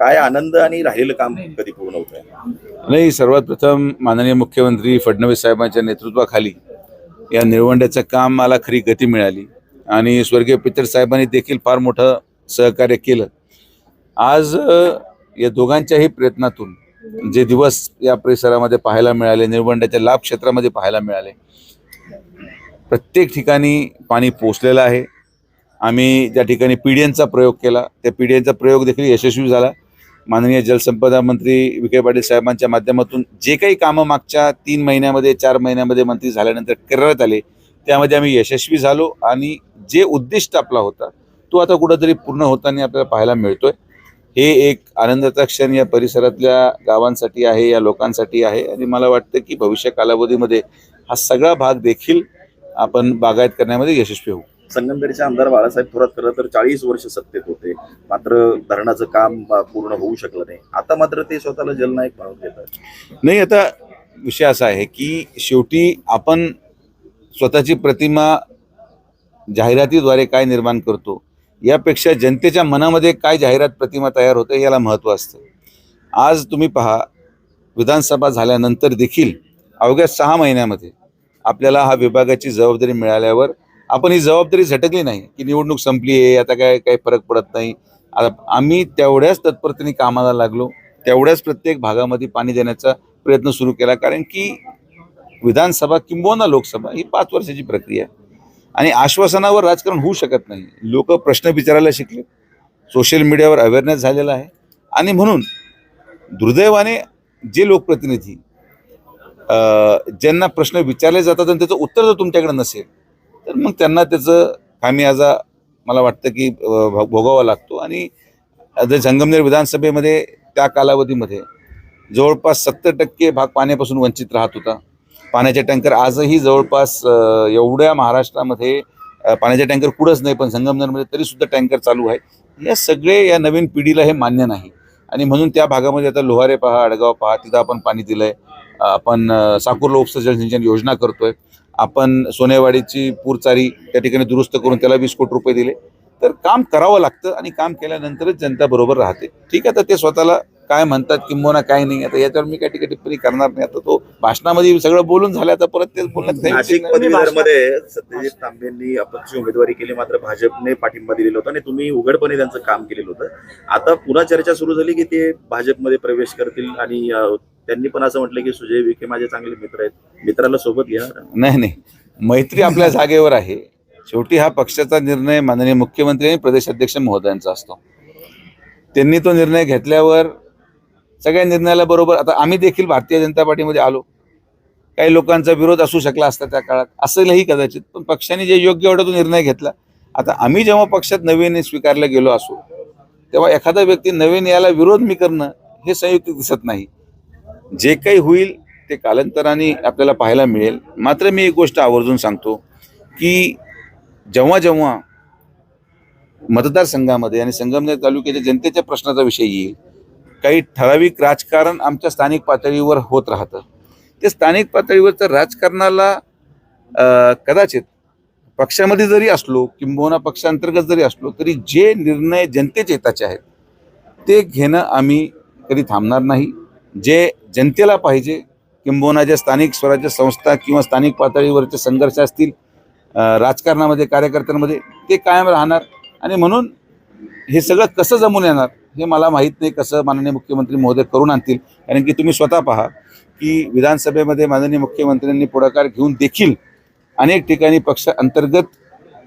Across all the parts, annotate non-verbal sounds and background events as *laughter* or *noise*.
काय आनंद आणि राहिलेलं काम कधी पूर्ण होत आहे नाही सर्वात प्रथम माननीय मुख्यमंत्री फडणवीस साहेबांच्या नेतृत्वाखाली या निळवंड्याचं काम मला खरी गती मिळाली. आणि स्वर्गीय पितर साहेबांनी देखील फार मोठं सहकार्य केलं. आज या दोघांच्याही प्रयत्नातून जे दिवस या परिसरामध्ये पाहायला मिळाले निळवंड्याच्या लाभ क्षेत्रामध्ये पाहायला मिळाले प्रत्येक ठिकाणी पाणी पोचलेलं आहे. आम्ही त्या ठिकाणी पीडीएनचा प्रयोग केला त्या पीडीएनचा प्रयोग देखील यशस्वी झाला. माननीय जलसंपदा मंत्री विखे पाटील साहेबांच्या माध्यमातून जे काही कामं मागच्या तीन महिन्यामध्ये चार महिन्यामध्ये मंत्री झाल्यानंतर करण्यात आले त्यामध्ये आम्ही यशस्वी झालो आणि जे उद्दिष्ट आपला होता तो आता कुठंतरी पूर्ण होताना आपल्याला पाहायला मिळतोय. हे एक आनंदाचा क्षण या परिसरातल्या गावांसाठी आहे या लोकांसाठी आहे आणि मला वाटतं की भविष्य कालावधीमध्ये हा सगळा भाग देखील आपण बागायत करण्यामध्ये यशस्वी होऊ. संगमनेरचे आमदार बाळासाहेब थोरात खरं तर चाळीस वर्ष सत्तेत मात्र धरणाचं काम पूर्ण होऊ शकलं नाही. आता मात्र ते स्वतःला जलनायक म्हणून घेतात. नाही आता विषय असा आहे की शेवटी आपण स्वतःची प्रतिमा जाहिरातीद्वारे काय निर्माण करतो यापेक्षा जनतेच्या मनामध्ये काय जाहिरात प्रतिमा तयार होते याला महत्त्व असतं. आज तुम्ही पहा विधानसभा झाल्यानंतर देखील अवघ्या सहा महिन्यामध्ये आपल्याला हा विभागाची जबाबदारी मिळाल्यावर आपण ही जबाबदारी झटकली नाही की निवडणूक संपली आहे आता काय काही फरक पडत नाही. आम्ही तेवढ्याच तत्परतेने कामाला लागलो तेवढ्याच प्रत्येक भागामध्ये पाणी देण्याचा प्रयत्न सुरू केला कारण की विधानसभा किंबहुना लोकसभा ही पाच वर्षाची प्रक्रिया आहे. आणि आश्वासनावर राजकारण होऊ शकत नाही. लोक प्रश्न विचारायला शिकले. सोशल मीडियावर अवेअरनेस झालेला आहे. आणि म्हणून दुर्दैवाने जे लोकप्रतिनिधी ज्यांना प्रश्न विचारले जातात आणि त्याचं उत्तर जर तुमच्याकडे नसेल तर मग त्यांना त्याचं खामियाजा मला वाटतं की भोगावा लागतो. आणि आता संगमनेर विधानसभेमध्ये त्या कालावधीमध्ये जवळपास सत्तर टक्के भाग पाण्यापासून वंचित राहत होता. पाण्याचे टँकर आजही जवळपास एवढ्या महाराष्ट्रामध्ये पाण्याचे टँकर कुठंच नाही पण संगमनेरमध्ये तरीसुद्धा टँकर चालू आहे. या सगळे या नवीन पिढीला हे मान्य नाही. आणि म्हणून त्या भागामध्ये आता लोहारे पहा अडगाव पहा तिथं आपण पाणी दिलंय. आपण अ, साकूरला उपसा जलसिंचन योजना करतोय. आपण सोनेवाडीची पूरचारी त्या ठिकाणी दुरुस्त करून त्याला वीस कोटी रुपये दिले. तर काम करावं लागतं आणि काम केल्यानंतरच जनता बरोबर राहते. ठीक आहे तर ते स्वतःला काय म्हणतात किंबहुना काय नाही आता याच्यावर मी काय टिका टिप्पणी करणार नाही. आता तो भाषणामध्ये सगळं बोलून झालं आता परत तेच नाही. पदवीधरमध्ये सत्यजित तांबेंनी अपक्ष उमेदवारी केली मात्र भाजपने पाठिंबा दिलेला होता आणि तुम्ही उघडपणे त्यांचं काम केलेलं होतं. आता पुन्हा चर्चा सुरू झाली की ते भाजपमध्ये प्रवेश करतील आणि त्यांनी पण असं म्हटलं की सुजय विखे माझे चांगले मित्र आहेत. मित्राला सोबत घ्या नाही नाही. मैत्री आपल्या जागेवर आहे. शेवटी हा पक्षाचा निर्णय माननीय मुख्यमंत्री आणि प्रदेशाध्यक्ष महोदयांचा असतो. त्यांनी तो निर्णय घेतल्यावर सगळ्या निर्णयाला बरोबर आता आम्ही देखील भारतीय जनता पार्टीमध्ये आलो. काही लोकांचा विरोध असू शकला असता त्या काळात. असेलही कदाचित पण पक्षाने जे योग्य वाटत तो निर्णय घेतला. आता आम्ही जेव्हा पक्षात नवीन स्वीकारला गेलो असो तेव्हा एखादा व्यक्ती नवीन याला विरोध मी करणं हे संयुक्त दिसत नाही. जे काही होईल ते कालांतराने आपल्याला पाहायला मिळेल. मात्र मी एक गोष्ट आवर्जून सांगतो की जेव्हा जेव्हा मतदारसंघामध्ये आणि संगमनेर तालुक्याच्या जनतेच्या प्रश्नाचा विषय येईल काही ठराविक राजकारण आमच्या स्थानिक पातळीवर होत राहतं. ते स्थानिक पातळीवरचं राजकारणाला कदाचित पक्षामध्ये जरी असलो किंबहुना पक्षांतर्गत जरी असलो तरी जे निर्णय जनतेच्या हिताचे आहेत ते घेणं आम्ही कधी थांबणार नाही. जे जनतेला पाहिजे. किंबहुना ज्या स्थानिक स्वराज्य संस्था किंवा स्थानिक पातळीवरचे संघर्ष असतील राजकारणामध्ये कार्यकर्त्यांमध्ये ते कायम राहणार. आणि म्हणून हे सगळं कसं जमून येणार हे मला माहीत नाही कसं माननीय मुख्यमंत्री महोदय करून आणतील. कारण की तुम्ही स्वतः पहा की विधानसभेमध्ये माननीय मुख्यमंत्र्यांनी पुढाकार घेऊन देखील अनेक ठिकाणी पक्ष अंतर्गत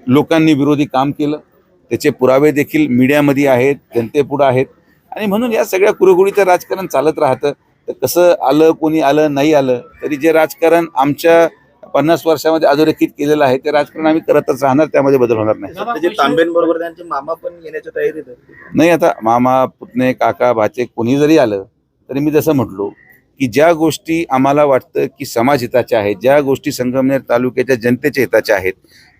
लोकांनी विरोधी काम केलं. त्याचे पुरावे देखील मीडियामध्ये आहेत जनतेपुढं आहेत. आणि म्हणून या सगळ्या कुरघुडीचं राजकारण चालत राहतं. तर कसं आलं कोणी आलं नाही आलं तरी जे राजकारण आमच्या पन्नास वर्षामध्ये अधोरेखित केलेलं आहे ते राजकारण आम्ही करतच राहणार त्यामध्ये बदल होणार नाही. सत्यजित तांबेंबरोबर त्यांचे मामा पण येण्याच्या तयारीत आहेत. नाही आता मामा पुतणे काका भाचे कोणी जरी आलं तरी मी जसं म्हटलो की ज्या गोष्टी आम्हाला वाटतं की समाजहिताच्या आहेत ज्या गोष्टी संगमनेर तालुक्याच्या जनतेच्या हिताच्या आहेत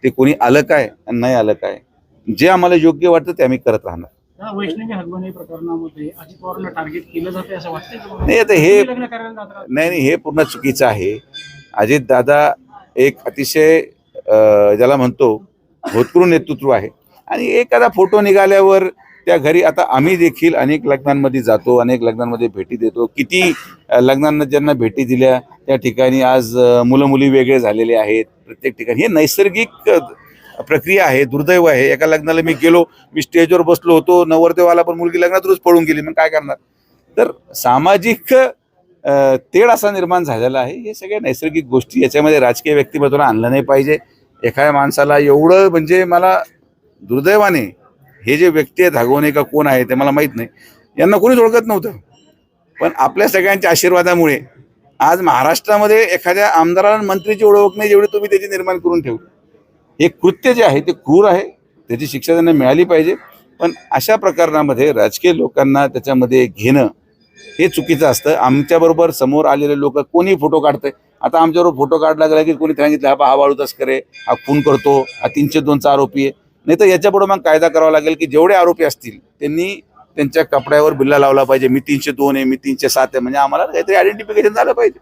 ते कोणी आलं काय आणि नाही आलं काय जे आम्हाला योग्य वाटतं ते आम्ही करत राहणार. वैष्णवी हगवणे प्रकरणामध्ये अजित पवारांना टार्गेट केलं जाते असं वाटतंय? का नाही आता हे. नाही नाही हे पूर्ण चुकीचं आहे. अजित दादा एक अतिशय ज्याला म्हणतो भूतपूर्व नेतृत्व आहे. आणि एखादा फोटो निघाल्यावर त्या घरी आता आम्ही देखील अनेक लग्नांमध्ये जातो अनेक लग्नांमध्ये भेटी देतो. किती लग्नांना ज्यांना भेटी दिल्या त्या ठिकाणी आज मुलं मुली वेगळे झालेले आहेत प्रत्येक ठिकाणी. हे नैसर्गिक प्रक्रिया आहे दुर्दैव आहे. एका लग्नाला मी गेलो मी स्टेजवर बसलो होतो नवरदेवाला पण मुलगी लग्नात रोज पळून गेली मग काय करणार? तर सामाजिक तेढ असा निर्माण झालेला आहे. हे सगळ्या नैसर्गिक गोष्टी याच्यामध्ये राजकीय व्यक्तिमत्वाला आणलं नाही पाहिजे. एखाद्या माणसाला एवढं म्हणजे मला दुर्दैवाने हे जे व्यक्ती आहेत धागवणे का कोण आहे ते मला माहीत नाही. यांना कोणीच ओळखत नव्हतं. पण आपल्या सगळ्यांच्या आशीर्वादामुळे आज महाराष्ट्रामध्ये एखाद्या आमदाराला मंत्रीची ओळख नाही जेवढी तुम्ही त्याची निर्माण करून ठेवली. हे कृत्य जे आहे ते क्रूर आहे त्याची शिक्षा त्यांना मिळाली पाहिजे. पण अशा प्रकरणामध्ये राजकीय लोकांना त्याच्यामध्ये घेणं हे चुकीचं असतं. आमच्याबरोबर समोर आलेले लोक कोणी फोटो काढतंय? आता आमच्याबरोबर फोटो काढला गेला की कोणी सांगितलं हा पहा, हा वाळू तस्करे हा खून करतो हा तीनशे दोनचा आरोपी आहे. नाही तर याच्यापुढे मग कायदा करावा लागेल की जेवढे आरोपी असतील त्यांनी त्यांच्या कपड्यावर बिल्ला लावला पाहिजे. मी तीनशे दोन आहे मी तीनशे सात आहे. म्हणजे आम्हाला काहीतरी आयडेंटिफिकेशन झालं पाहिजे.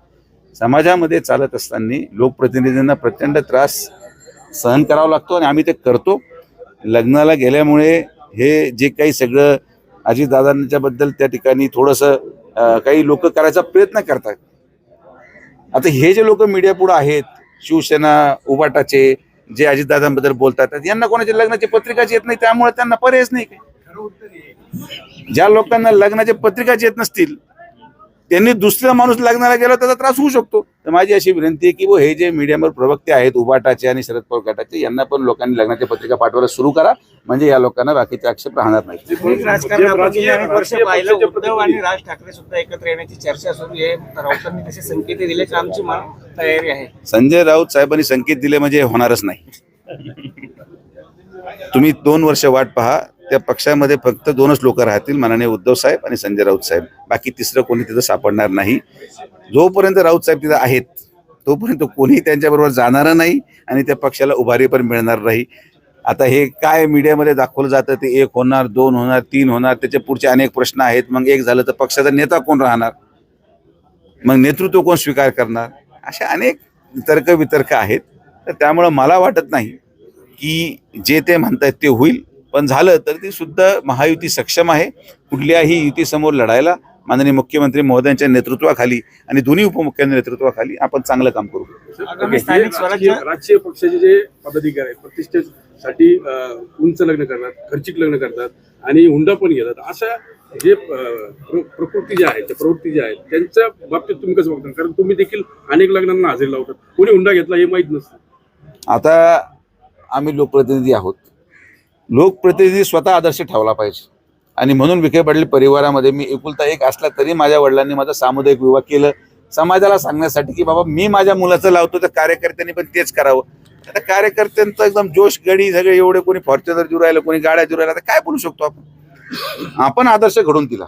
समाजामध्ये चालत असताना लोकप्रतिनिधींना प्रचंड त्रास सहन करावा लागतो आणि आम्ही ते करतो. लग्नाला गेल्यामुळे हे जे काही सगळं अजितदादांच्या बद्दल त्या ठिकाणी थोडंसं काही लोक करायचा प्रयत्न करतात. आता हे जे लोक मीडिया पुढे आहेत शिवसेना उबाटाचे जे अजितदादांबद्दल बोलतात यांना कोणाच्या लग्नाची पत्रिकाच येत नाही त्यामुळे त्यांना पर्यायच नाही. ज्या लोकांना लग्नाच्या पत्रिकाच येत नसतील त्यांनी दुसरा माणूस लग्नाला गेला त्याचा त्रास होऊ शकतो. तर माझी अशी विनंती आहे की वो हे जे मीडियावर प्रवक्ते आहेत उबाटाचे आणि शरद पवार गटाचे यांना पण लोकांनी लग्नाच्या पत्रिका पाठवायला सुरू करा. म्हणजे या लोकांना बाकीचे आक्षेप राहणार नाही उद्धव आणि राज ठाकरे सुद्धा एकत्र येण्याची चर्चा सुरू आहे. राऊतांनी तसे संकेत दिले की आमची मा- तयारी आहे. संजय राऊत साहेबांनी संकेत दिले म्हणजे होणारच नाही. तुम्ही दोन वर्ष वाट पहा त्या पक्षामध्ये फक्त दोनच लोक राहतील माननीय उद्धव साहेब आणि संजय राऊत साहेब. बाकी तिसरं कोणी तिथं सापडणार नाही. जोपर्यंत राऊत साहेब तिथं आहेत तोपर्यंत कोणी त्यांच्याबरोबर जाणार नाही आणि त्या पक्षाला उभारी पण मिळणार नाही. आता हे काय मीडियामध्ये दाखवलं जातं ते एक होणार दोन होणार तीन होणार त्याच्या पुढचे अनेक प्रश्न आहेत. मग एक झालं तर पक्षाचा नेता कोण राहणार? मग नेतृत्व कोण स्वीकार करणार? अशा अनेक तर्कवितर्क आहेत. तर त्यामुळं मला वाटत नाही की जे ते म्हणतायत ते होईल. पण झालं तर ती सुद्धा महायुती सक्षम आहे. कुठल्याही युतीसमोर लढायला माननीय मुख्यमंत्री महोदयांच्या नेतृत्वाखाली आणि दोन्ही उपमुख्यमंत्री नेतृत्वाखाली आपण चांगलं काम करू. आगामी स्थानिक स्वराज्य राजकीय पक्षाचे जे पदाधिकारी आहेत प्रतिष्ठेसाठी उंच लग्न करतात खर्चिक लग्न करतात आणि हुंडा पण घेतात अशा जे प्रकृती ज्या आहेत त्या प्रवृत्ती ज्या आहेत त्यांच्या बाबतीत तुम्ही कसं बघता? कारण तुम्ही देखील अनेक लग्नांना हजेरी लावतात. कोणी हुंडा घेतला हे माहीत नसतं. आता आम्ही लोकप्रतिनिधी आहोत. लोकप्रतिनिधी स्वतः आदर्श ठेवला पाहिजे. आणि म्हणून विखे पाटील परिवारामध्ये मी एकुलता एक असला तरी माझ्या वडिलांनी माझा सामुदायिक विवाह केलं. समाजाला सांगण्यासाठी की बाबा मी माझ्या मुलाचं लावतो तर कार्यकर्त्यांनी पण तेच करावं. आता कार्यकर्त्यांचं एकदम जोश गडी सगळे एवढे कोणी फॉर्च्युनर जुरायला राहिलं कोणी गाड्या जुरायला तर काय बोलू शकतो आपण? आपण आदर्श घडून दिला.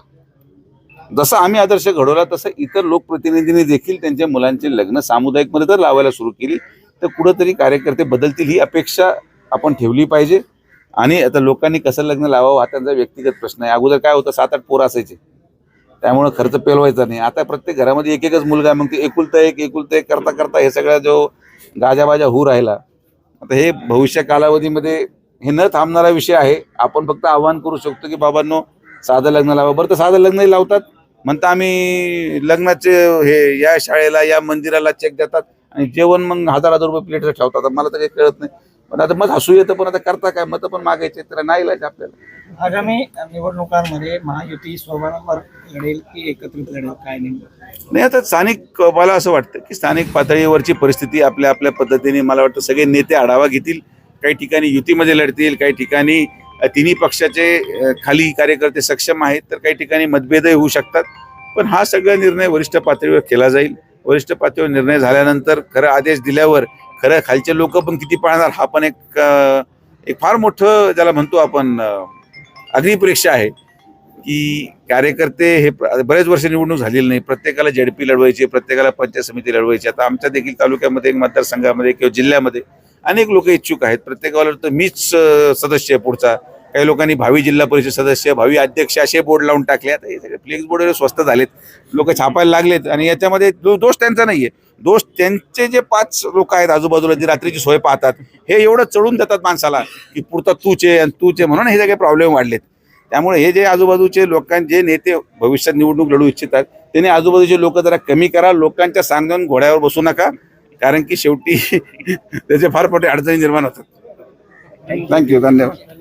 जसं आम्ही आदर्श घडवला तसं इतर लोकप्रतिनिधींनी देखील त्यांच्या मुलांचे लग्न सामुदायिकमध्ये तर लावायला सुरू केली. तर कुठंतरी कार्यकर्ते बदलतील ही अपेक्षा आपण ठेवली पाहिजे. आणि आता लोकांनी कसं लग्न लावावं हा त्यांचा व्यक्तिगत प्रश्न आहे. अगोदर काय होतं सात आठ पोरं असायचे. त्यामुळं खर्च पेलवायचा नाही. आता प्रत्येक घरामध्ये एक एकच मुलगा आहे. मग ते एकुलता एक एकुलता एक करता करता हे सगळा जो गाजाबाजा होऊ राहिला. आता हे भविष्य कालावधीमध्ये हे न थांबणारा विषय आहे. आपण फक्त आव्हान करू शकतो की बाबांनो साधं लग्न लावा. बरं तर साधं लग्नही लावतात. म्हणता आम्ही लग्नाचे हे या शाळेला या मंदिराला चेक देतात. आणि जेवण मग हजार हजार रुपये प्लेटचं ठेवतात. मला तर काही कळत नाही. पण आता मग हसू येतं पण आता करता काय? मतं पण मागायचे तर नाही इलाज आपल्याला. आगामी निवडणुकांमध्ये महायुती स्वबळावर लढेल की एकत्रित लढेल काय नाही आता स्थानिक मला असं वाटतं की स्थानिक पातळीवरची परिस्थिती आपल्या आपल्या पद्धतीने मला वाटतं सगळे नेते आढावा घेतील. काही ठिकाणी युतीमध्ये लढतील काही ठिकाणी तिन्ही पक्षाचे खाली कार्यकर्ते सक्षम आहेत तर काही ठिकाणी मतभेदही होऊ शकतात. पण हा सगळा निर्णय वरिष्ठ पातळीवर केला जाईल. वरिष्ठ पातळीवर निर्णय झाल्यानंतर खरं आदेश दिल्यावर खरं खालचे लोक पण किती पाळणार हा पण एक एक फार मोठं ज्याला म्हणतो आपण अग्निपरीक्षा आहे. की कार्यकर्ते हे बरेच वर्ष निवडणूक झालेली नाही. प्रत्येकाला जेडपी लढवायची प्रत्येकाला पंचायत समिती लढवायची. आता आमच्या देखील तालुक्यामध्ये मतदारसंघामध्ये किंवा जिल्ह्यामध्ये अनेक लोक इच्छुक आहेत. प्रत्येकाला तर मीच सदस्य आहे पुढचा. काही लोकांनी भावी जिल्हा परिषद सदस्य भावी अध्यक्ष असे बोर्ड लावून टाकले. आता हे सगळे फ्लेक्स बोर्ड वगैरे स्वस्त झालेत. लोक छापायला लागलेत आणि याच्यामध्ये दो- दोष त्यांचा नाही आहे दोष त्यांचे जे पाच लोक आहेत आजूबाजूला जी रात्रीची सोय पाहतात हे एवढं चढून देतात माणसाला की पुरता तूच आहे आणि तूच आहे म्हणून हे सगळे प्रॉब्लेम वाढलेत. त्यामुळे हे जे आजूबाजूचे लोकां जे नेते भविष्यात निवडणूक लढू इच्छितात त्यांनी आजूबाजूचे लोक जरा कमी करा लोकांच्या सांगून घोड्यावर बसू नका कारण की शेवटी *laughs* त्याचे फार मोठे अडचणी निर्माण होतात. थँक्यू धन्यवाद.